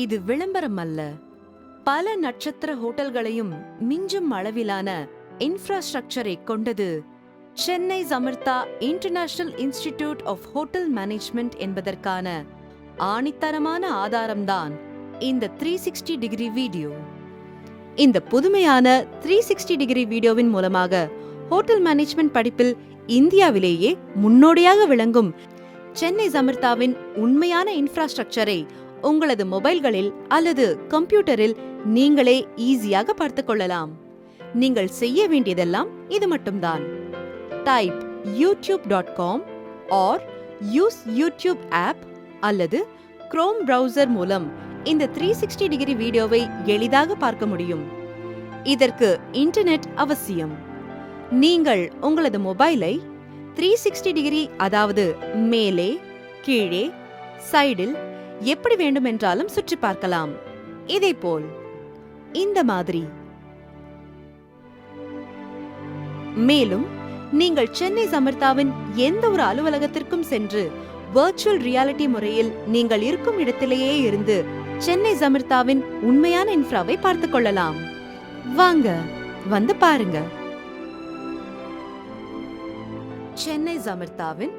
இது விளம்பரம் அல்ல பல நட்சத்திர ஹோட்டல்களையும் மிஞ்சும் அளவிலான இன்ஃப்ராஸ்ட்ரக்சரை கொண்டது Chennai Samartha international institute of hotel management என்பதற்கான ஆணித்தரமான ஆதாரம்தான் இந்த த்ரீ சிக்ஸ்டி டிகிரி வீடியோ. இந்த புதுமையான த்ரீ சிக்ஸ்டி டிகிரி வீடியோவின் மூலமாக ஹோட்டல் மேனேஜ்மெண்ட் படிப்பில் இந்தியாவிலேயே முன்னோடியாக விளங்கும் சென்னை சமர்த்தாவின் உண்மையான இன்ஃப்ராஸ்ட்ரக்சரை உங்களது மொபைல்களில் அல்லது கம்ப்யூட்டரில் நீங்களே ஈஸியாக பார்த்துக் கொள்ளலாம். நீங்கள் செய்ய வேண்டியதெல்லாம் இது மட்டும்தான். Type YouTube dot com or use YouTube app அல்லது குரோம் ப்ரௌசர் மூலம் இந்த த்ரீ சிக்ஸ்டி டிகிரி வீடியோவை எளிதாக பார்க்க முடியும். இதற்கு இன்டர்நெட் அவசியம். நீங்கள் உங்களது மொபைலை த்ரீ சிக்ஸ்டி டிகிரி அதாவது மேலே கீழே சைடில் எப்படி வேண்டுமென்றாலும் சுற்றி பார்க்கலாம். இதேபோல் இந்த மாதிரி. மேலும் நீங்கள் சென்னை சமர்த்தாவின் எந்த ஒரு அலுவலகத்திற்கும் சென்று வர்ச்சுவல் ரியாலிட்டி முறையில் நீங்கள் இருக்கும் இடத்திலேயே இருந்து சென்னை சமர்த்தாவின் உண்மையான இன்ஃப்ராவை பார்த்துக் கொள்ளலாம். வாங்க வந்து பாருங்க. சென்னை சமர்த்தாவின்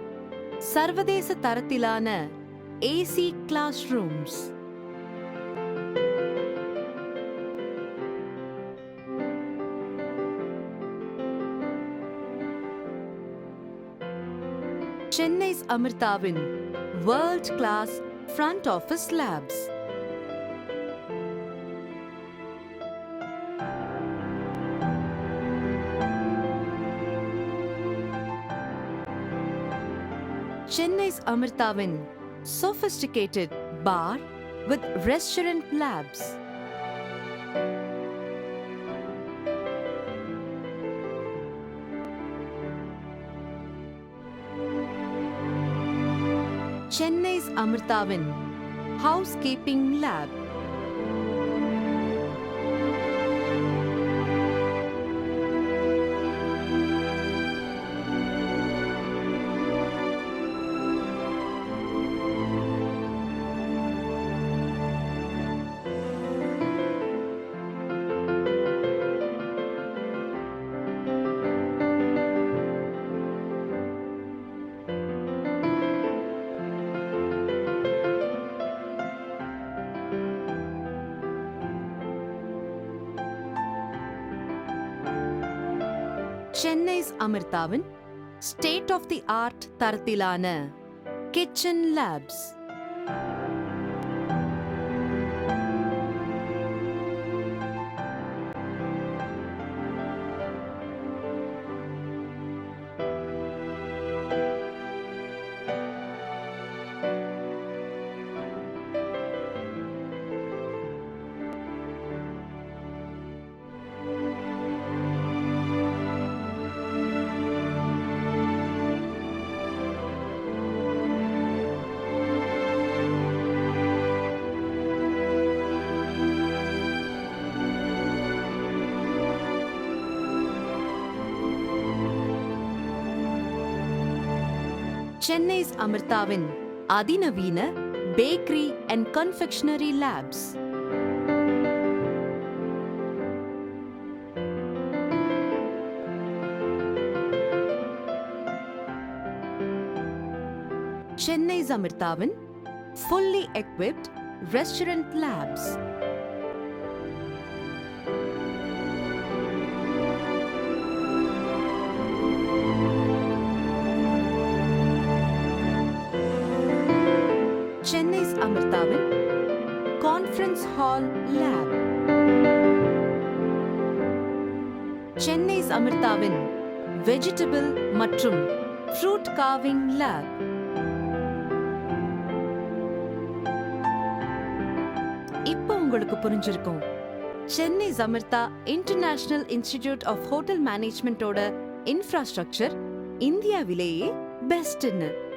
சர்வதேச தரத்திலான AC class rooms Chennai அமிர்தாவின் world class front office labs Chennai அமிர்தாவின் sophisticated bar with restaurant labs. Chennai's Amritavan Housekeeping Lab Chennai's Chennai அமிர்தாவின் state of the art தரத்திலான கிச்சன் லேப்ஸ். சென்னை அமிர்தாவின் அதிநவீன bakery and confectionery labs Chennai அமிர்தாவின் fully equipped restaurant labs அமிர்தாவின் conference hall lab Chennai அமிர்தாவின் vegetable மற்றும் fruit carving lab இப்போ உங்களுக்கு புரிஞ்சிருக்கும். Chennai Samartha international institute of hotel மேனேஜ்மெண்டோட infrastructure இந்தியாவிலேயே பெஸ்ட்னு